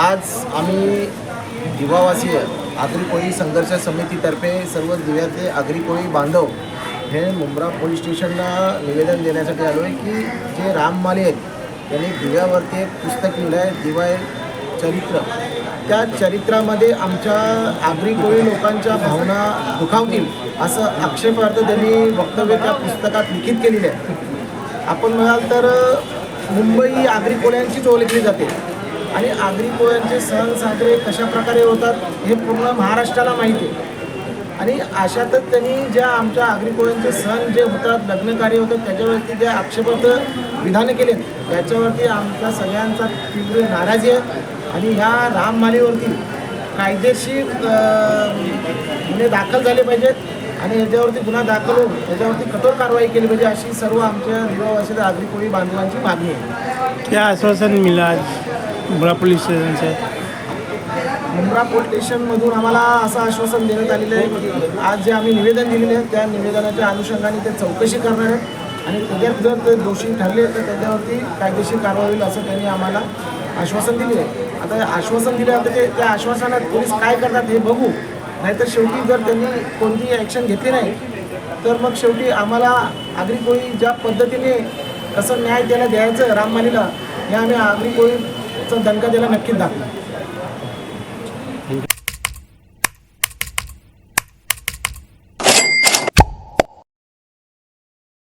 आज आम्ही दिवावासीय आगरी संघर्ष समितीतर्फे सर्व दिव्याचे आगरी कोळी बांधव हे मुंब्रा पोलीस स्टेशनला निवेदन देण्यासाठी आलो आहे की जे राम माले आहेत त्यांनी दिव्यावरती एक पुस्तक लिहिलं आहे दिवा हे चरित्र. त्या चरित्रामध्ये आमच्या आगरी कोळी लोकांच्या भावना दुखावतील असं आक्षेपार्थ त्यांनी वक्तव्य त्या पुस्तकात लिखित केलेलं आहे. आपण म्हणाल तर मुंबई आगरी कोळ्यांचीच ओळखली जाते. आणि आगरी कोळ्यांचे सण साजरे कशा प्रकारे होतात हे पूर्ण महाराष्ट्राला माहिती आहे. आणि अशातच त्यांनी ज्या आमच्या आगरी कोळ्यांचे सण जे होतात लग्नकार्य होतात त्याच्यावरती जे आक्षेपार्थ विधानं केले त्याच्यावरती आमच्या सगळ्यांचा तीव्र नाराजी आहे. आणि ह्या राममालेवरती कायदेशीर गुन्हे दाखल झाले पाहिजेत. आणि याच्यावरती गुन्हा दाखल होऊन याच्यावरती कठोर कारवाई केली पाहिजे अशी सर्व आमच्या निवासी आगरी कोळी बांधवांची मागणी आहे. क्या आश्वासन मिला मुंब्रा पोलीस स्टेशनचं. आहे मुंब्रा पोलीस स्टेशनमधून आम्हाला असं आश्वासन देण्यात आलेलं आहे. आज जे आम्ही निवेदन दिलेले आहे त्या निवेदनाच्या अनुषंगाने ते चौकशी करणार आहेत. आणि त्याच्यात जर ते दोषी ठरले तर त्याच्यावरती कायदेशीर कारवाई होईल असं त्यांनी आम्हाला आश्वासन दिले आहे. आता आश्वासन दिलं आता ते त्या आश्वासनात पोलीस काय करतात हे बघू. नाहीतर शेवटी जर त्यांनी कोणतीही ॲक्शन घेतली नाही तर मग शेवटी आम्हाला आगरी कोळी ज्या पद्धतीने कसं न्याय त्याला द्यायचं राममालीला हे आम्ही आगरी कोळी दणका त्याला नक्कीच दाखवा.